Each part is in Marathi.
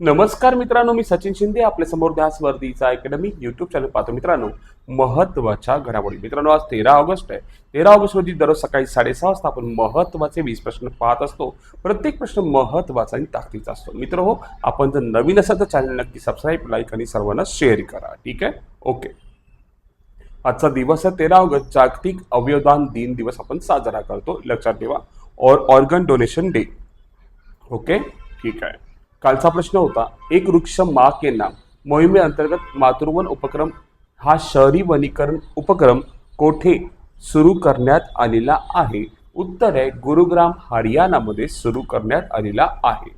नमस्कार मित्रांनो मी सचिन शिंदे आपल्यासमोर ध्यास वर्दीचा अकॅडमी युट्यूब चॅनल पाहतो मित्रांनो महत्त्वाच्या घडामोडी. मित्रांनो आज तेरा ऑगस्ट आहे. तेरा ऑगस्ट रोजी दररोज सकाळी साडेसहा वाजता आपण महत्त्वाचे वीस प्रश्न पाहत असतो. प्रत्येक प्रश्न महत्त्वाचा आणि ताकदीचा असतो. मित्र हो आपण जर नवीन असाल तर चॅनल नक्की सबस्क्राईब लाईक आणि सर्वांना शेअर करा. ठीक आहे? ओके आजचा दिवस आहे तेरा ऑगस्ट. जागतिक अवयवदान दिन दिवस आपण साजरा करतो. लक्षात ठेवा. और ऑर्गन डोनेशन डे ओके ठीक आहे. कालचा प्रश्न होता एक वृक्ष मा के नाम मोहिमेअंतर्गत मातृवन उपक्रम हा शहरी वनीकरण उपक्रम कोठे सुरू करण्यात आलेला आहे? उत्तर आहे गुरुग्राम हरियाणामध्ये सुरू करण्यात आलेला आहे.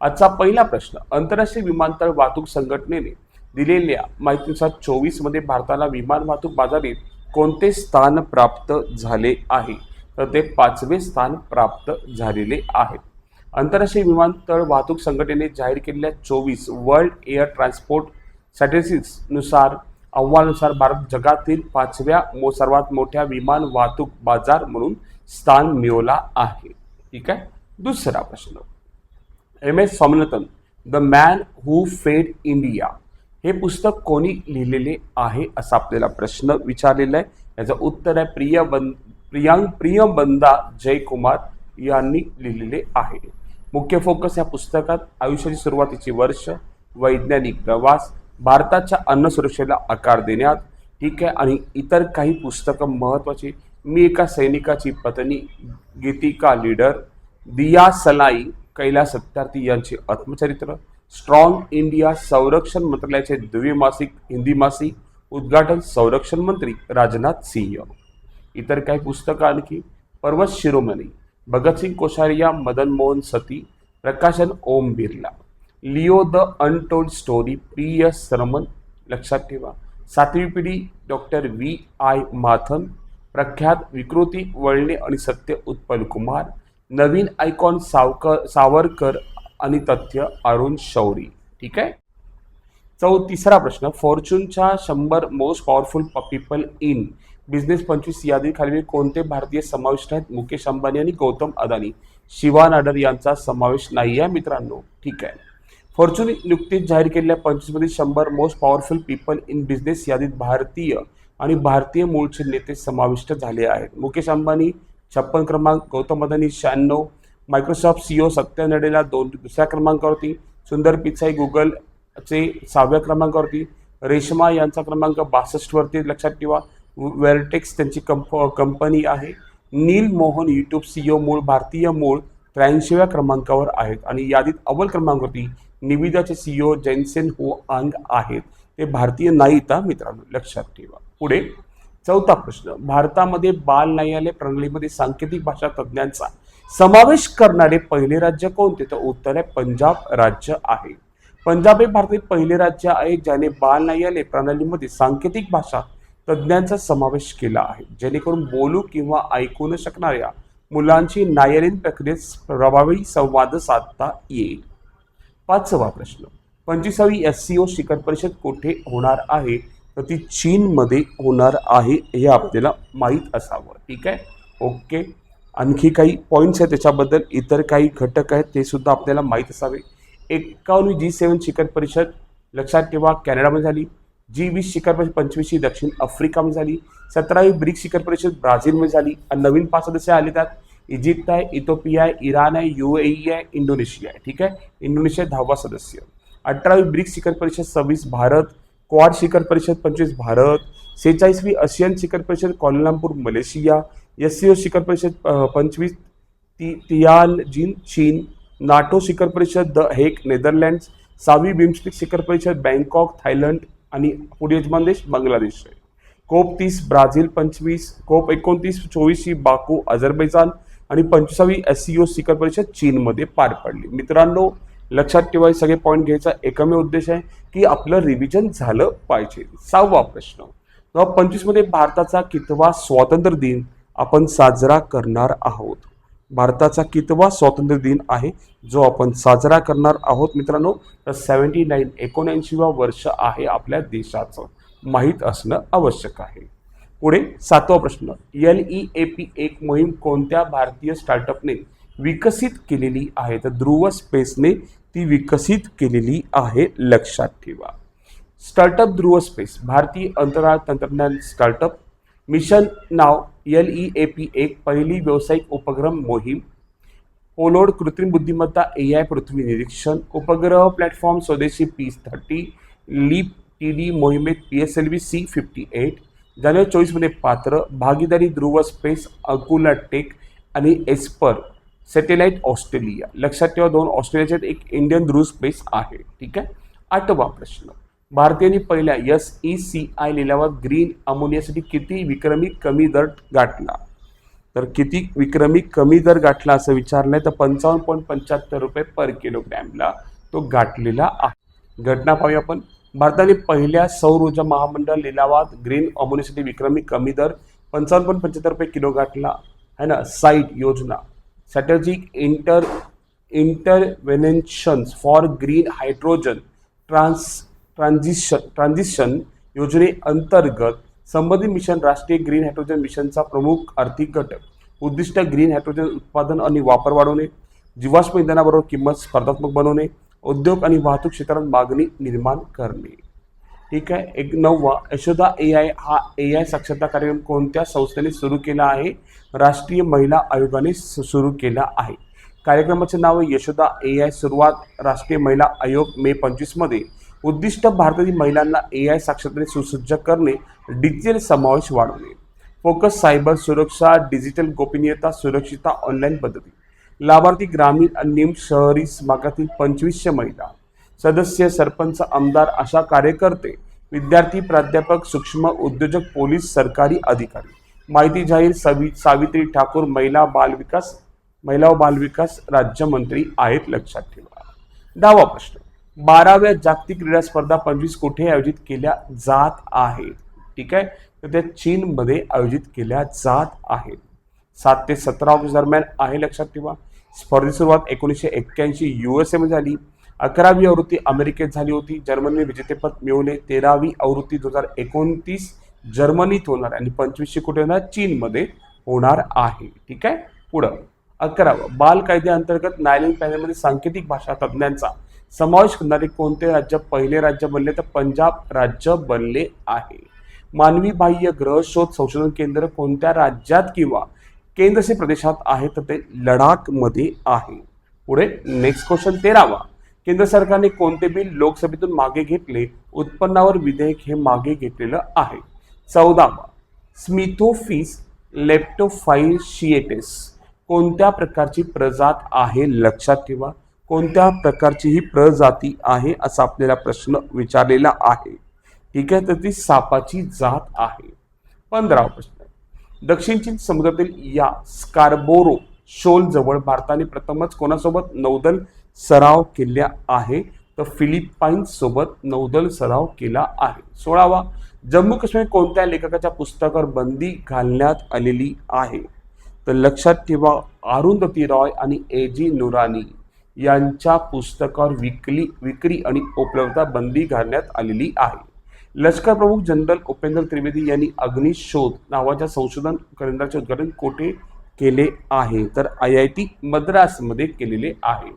आजचा पहिला प्रश्न आंतरराष्ट्रीय विमानतळ वाहतूक संघटनेने दिलेल्या माहितीनुसार चोवीसमध्ये भारताला विमान वाहतूक बाजारीत कोणते स्थान प्राप्त झाले आहे? तर ते पाचवे स्थान प्राप्त झालेले आहे. आंतरराष्ट्रीय विमानतळ वाहतूक संघटनेने जाहीर केलेल्या चोवीस वर्ल्ड एअर ट्रान्सपोर्टनुसार अहवालानुसार भारत जगातील पाचव्या मो सर्वात मोठ्या विमान वाहतूक बाजार म्हणून स्थान मिळवला आहे. ठीक आहे? दुसरा प्रश्न. M. S. Swaminathan the man who fed India हे पुस्तक कोणी लिहिलेले आहे असा आपल्याला प्रश्न विचारलेला आहे. याचं उत्तर आहे प्रिय बंद प्रियांक प्रियबंदा जयकुमार यांनी लिहिलेले आहे. मुख्य फोकस या पुस्तकात आयुष्याची सुरुवातीचे वर्ष वैज्ञानिक प्रवास भारताच्या अन्न सुरक्षेला आकार देण्यात ठीक आहे आणि इतर काही पुस्तकं महत्त्वाची मी एका सैनिकाची पत्नी गीतिका लीडर दिया सलाई कैला सत्यार्थी यांचे आत्मचरित्र स्ट्रॉंग इंडिया संरक्षण मंत्रालयाचे द्विमासिक हिंदी मासिक उद्घाटन संरक्षण मंत्री राजनाथ सिंह. इतर काही पुस्तकं आणखी पर्वत शिरोमणी भगतसिंग कोश्यारिया मदन मोहन सती प्रकाशन Om Birla. Leo the untold story P S Sarman लक्षात ठेवा. सातवी पिढी डॉक्टर व्ही आय माथन प्रख्यात विकृती वळणे आणि सत्य उत्पल कुमार नवीन आयकॉन सावकर सावरकर आणि तथ्य अरुण शौरी. ठीक आहे? चौ तिसरा प्रश्न फॉर्च्यूनच्या शंभर most powerful people in business पंचवीस यादीखाली कोणते भारतीय समाविष्ट आहेत? मुकेश अंबानी आणि गौतम अदानी. शिवा नाडर यांचा समावेश नाही आहे मित्रांनो. ठीक आहे. फॉर्च्यून नुकतीच जाहीर केलेल्या पंचवीसमध्ये शंभर most powerful people in business यादीत भारतीय आणि भारतीय मूळचे नेते समाविष्ट झाले आहेत. मुकेश अंबानी छप्पन क्रमांक गौतम अदानी शहाण्णव मायक्रोसॉफ्ट सीओ सत्य नडेला दोन दुसऱ्या क्रमांकावरती सुंदर पिचाई गुगलचे सहाव्या क्रमांकावरती रेशमा यांचा क्रमांक बासष्टवरती लक्षात ठेवा. वेरटेक्स त्यांची कंप कंपनी आहे. नील मोहन यूट्यूब सीओ मूळ भारतीय मूळ त्र्याऐंशीव्या क्रमांकावर आहेत. आणि यादीत अव्वल क्रमांकावरती निविदाचे सीईओ जैनसेन हो आंग आहेत. ते भारतीय नाहीत मित्रांनो लक्षात ठेवा. पुढे चौथा प्रश्न. भारतामध्ये बाल न्यायालय प्रणालीमध्ये सांकेतिक भाषा तज्ज्ञांचा समावेश करणारे पहिले राज्य कोणते? तर उत्तर आहे पंजाब राज्य आहे. पंजाब हे भारतातील पहिले राज्य आहे ज्याने बाल न्यायालय प्रणालीमध्ये सांकेतिक भाषा तज्ज्ञांचा समावेश केला आहे. जेणेकरून बोलू किंवा ऐकू न शकणाऱ्या मुलांची न्यायालयीन प्रक्रियेत प्रभावी संवाद साधता येईल. पाचवा प्रश्न. पंचवीसावी एस सी ओ शिखर परिषद कुठे होणार आहे? तर ती चीनमध्ये होणार आहे हे आपल्याला माहीत असावं. ठीक आहे? ओके. आणखी काही पॉईंट्स आहेत त्याच्याबद्दल. इतर काही घटक आहेत ते सुद्धा आपल्याला माहीत असावे. एक्कावन्नवी जी सेवन शिखर परिषद लक्षात ठेवा. कॅनडामध्ये झाली. जी वीस शिखर परिषद पंचवीसशी दक्षिण आफ्रिकामध्ये झाली. सतरावी ब्रिक्स शिखर परिषद ब्राझीलमध्ये झाली. आणि नवीन पाच सदस्य आले त्यात. इजिप्त आहे इथोपिया आहे इराण आहे यू आहे इंडोनेशिया आहे. ठीक आहे? इंडोनेशिया दहावा सदस्य. अठरावी ब्रिक्स शिखर परिषद सव्वीस भारत. क्वाड शिखर परिषद पंचवीस भारत. सेहेचाळीसवी आशियन शिखर परिषद Kuala Lumpur Malaysia. S C O शिखर परिषद पंचवीस ती तियानजिन चीन. नाटो शिखर परिषद द हेक नेदरलँड्स. सहावी बिम्स्टिक शिखर परिषद बँकॉक थायलंड. आणि पुढे यजमान देश बांगलादेश आहे. कोप तीस ब्राझील पंचवीस कोप एकोणतीस चोवीसशी बाकू अझरबैजान आणि पंचवीसावी एस सी ओ शिखर परिषद चीनमध्ये पार पडली. मित्रांनो लक्षात ठेवा हे सगळे पॉईंट घ्यायचा एकमेव उद्देश आहे की आपलं रिव्हिजन झालं पाहिजे. सहावा प्रश्न. पंचवीसमध्ये भारताचा कितवा स्वातंत्र्य दिन आपण साजरा करणार आहोत? भारताचा कितवा स्वातंत्र्य दिन आहे जो आपण साजरा करणार आहोत मित्रांनो तर सेवन्टी नाईन एकोणऐंशीवा वर्ष आहे आपल्या देशाचं. माहीत असणं आवश्यक आहे. पुढे सातवा प्रश्न एल ई ए पी एक मोहीम कोणत्या भारतीय स्टार्टअपने विकसित केलेली आहे? तर ध्रुव स्पेसने ती विकसित केलेली आहे लक्षात ठेवा. स्टार्टअप ध्रुव स्पेस भारतीय अंतराळ तंत्रज्ञान स्टार्टअप मिशन नाव एल ई ए पी एक पहिली व्यावसायिक उपक्रम मोहीम पोलोड कृत्रिम बुद्धिमत्ता ए आय पृथ्वी निरीक्षण उपग्रह प्लॅटफॉर्म स्वदेशी P thirty LEAP T D मोहिमेत P S L V C fifty eight जानेवारी चोवीसमध्ये पात्र भागीदारी ध्रुव स्पेस अकुला टेक आणि एस्पर सॅटेलाइट ऑस्ट्रेलिया. लक्षात ठेवा दोन ऑस्ट्रेलियाचे एक इंडियन ध्रुव स्पेस आहे. ठीक आहे? आठवा प्रश्न. भारतीयांनी पहिल्या एस ई सी आय लिलावात ग्रीन अमोनियासाठी किती विक्रमी कमी दर गाठला? तर किती विक्रमी कमी दर गाठला असं विचारलंय तर पंचावन्न पॉईंट पंच्याहत्तर रुपये पर किलोग्रॅमला तो गाठलेला आहे. घटना पाहूया आपण. भारताने पहिल्या सौर ऊर्जा महामंडळ लिलावात ग्रीन अमोनियासाठी विक्रमी कमी दर पंचावन्न पॉईंट पंच्याहत्तर रुपये किलो गाठला. है ना? साईट योजना. Strategic inter interventions for green hydrogen trans transition transition योजनेअंतर्गत संबंधित मिशन राष्ट्रीय ग्रीन हायड्रोजन मिशनचा प्रमुख आर्थिक घटक. उद्दिष्ट ग्रीन हायड्रोजन उत्पादन आणि वापर वाढवणे जीवाश्म इंधनाबरोबर किंमत स्पर्धात्मक बनवणे उद्योग आणि वाहतूक क्षेत्रात मागणी निर्माण करणे. ठीक आहे एक नववा यशोदा ए आय हा ए आय साक्षरता कार्यक्रम कोणत्या संस्थेने सुरू केला आहे? राष्ट्रीय महिला आयोगाने सु- सुरू केला आहे. कार्यक्रमाचे नाव यशोदा ए आय सुरुवात राष्ट्रीय महिला आयोग मे पंचवीसमध्ये. उद्दिष्ट भारतातील महिलांना ए आय साक्षरतेने सुसज्ज करणे डिजिटल समावेश वाढवणे. फोकस सायबर सुरक्षा डिजिटल गोपनीयता सुरक्षितता ऑनलाईन पद्धती. लाभार्थी ग्रामीण आणि निम शहरी भागातील पंचवीसशे महिला. सदस्य सरपंच आमदार अशा कार्यकर्ते विद्यार्थी प्राध्यापक सूक्ष्म उद्योजक पोलीस सरकारी अधिकारी. माहिती जाहीर सवि सावित्री ठाकूर महिला बालविकास महिला व बालविकास राज्यमंत्री आहेत लक्षात ठेवा. दहावा प्रश्न. बाराव्या जागतिक क्रीडा स्पर्धा पंचवीस कुठे आयोजित केल्या जात आहेत? ठीक आहे? तर त्या चीनमध्ये आयोजित केल्या जात आहेत. सात ते सतरा ऑगस्ट दरम्यान आहे लक्षात ठेवा. स्पर्धेची सुरुवात एकोणीसशे एक्क्याऐंशी यू एस एमध्ये झाली. अकरावी आवृत्ती अमेरिकेत झाली होती. जर्मनीने विजेतेपद मिळवले. तेरावी आवृत्ती दोन हजार एकोणतीस जर्मनीत होणार आणि पंचवीसशे कुठे होणार? चीनमध्ये होणार आहे. ठीक आहे? पुढं. अकरावं. बाल कायद्याअंतर्गत न्यायालयीन पॅनलमध्ये सांकेतिक भाषा तज्ज्ञांचा समावेश करणारे कोणते राज्य पहिले राज्य बनले तर पंजाब राज्य बनले आहे. मानवी बाह्य ग्रह शोध संशोधन केंद्र कोणत्या राज्यात किंवा केंद्रशासित प्रदेशात आहे तर ते लडाखमध्ये आहे. पुढे नेक्स्ट क्वेश्चन तेरावा. केंद्र सरकारने कोणते बिल लोकसभेतून मागे घेतले? उत्पन्नावर विधेयक हे मागे घेतलेलं आहे. चौदावा. स्मिथोफिस लेप्टोफायशिएटिस कोणत्या प्रकारची प्रजात आहे? लक्षात ठेवा. कोणत्या प्रकारची ही प्रजाती आहे असा आपल्याला प्रश्न विचारलेला आहे. ठीक आहे? तर ती सापाची जात आहे. पंधरावा प्रश्न दक्षिण चीन समुद्रातील या स्कारबोरो शोल जवळ भारताने प्रथमच कोणासोबत नौदल सराव केल्या आहे? तर फिलिपाईन्स सोबत नौदल सराव केला आहे. सोळावा जम्मू काश्मीर कोणत्या लेखकाच्या पुस्तकावर बंदी घालण्यात आलेली आहे? तर लक्षात ठेवा अरुंधती रॉय आणि ए जी नुरानी. यांच्या पुस्तकावर विकली विक्री आणि उपलब्धता बंदी घालण्यात आलेली आहे. लष्कर प्रमुख जनरल उपेंद्र त्रिवेदी यांनी अग्निशोध नावाच्या संशोधन केंद्राचे उद्घाटन कोठे केले आहे? तर आय आय टी मद्रासमध्ये केलेले आहे.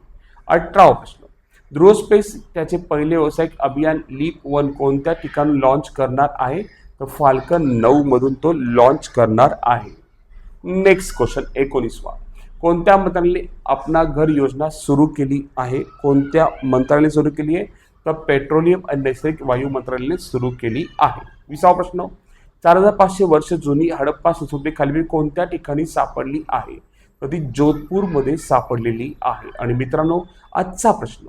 अठरावा प्रश्न ध्रुवस्पेस त्याचे पहिले व्यावसायिक अभियान लीप वन कोणत्या ठिकाणी लॉन्च करणार आहे? तर फाल्कन नऊमधून तो लॉन्च करणार आहे. नेक्स्ट क्वेश्चन एकोणीसवा. कोणत्या मंत्रालयाने आपणा घर योजना सुरू केली आहे? कोणत्या मंत्रालयाने सुरू केली आहे? तर पेट्रोलियम आणि नैसर्गिक वायू मंत्रालयाने सुरू केली आहे. विसावा प्रश्न. चार हजार पाचशे वर्ष जुनी हडप्पा संस्कृती खालील कोणत्या ठिकाणी सापडली आहे? तर ती जोधपूरमध्ये सापडलेली आहे. आणि मित्रांनो आजचा प्रश्न.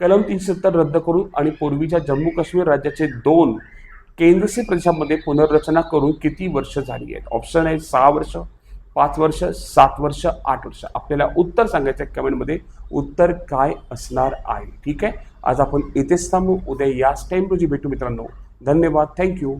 कलम तीनशे सत्तर रद्द करून आणि पूर्वीच्या जम्मू काश्मीर राज्याचे दोन केंद्रशासित प्रदेशामध्ये पुनर्रचना करून किती वर्ष झाली आहेत? ऑप्शन आहे सहा वर्ष. पाच वर्ष सात वर्ष आठ वर्ष. आपल्याला उत्तर सांगायचं आहे कमेंटमध्ये. उत्तर काय असणार आहे? ठीक आहे? आज आपण इथेच थांबू. उद्या याच टाईम रोजी भेटू मित्रांनो. धन्यवाद. थँक्यू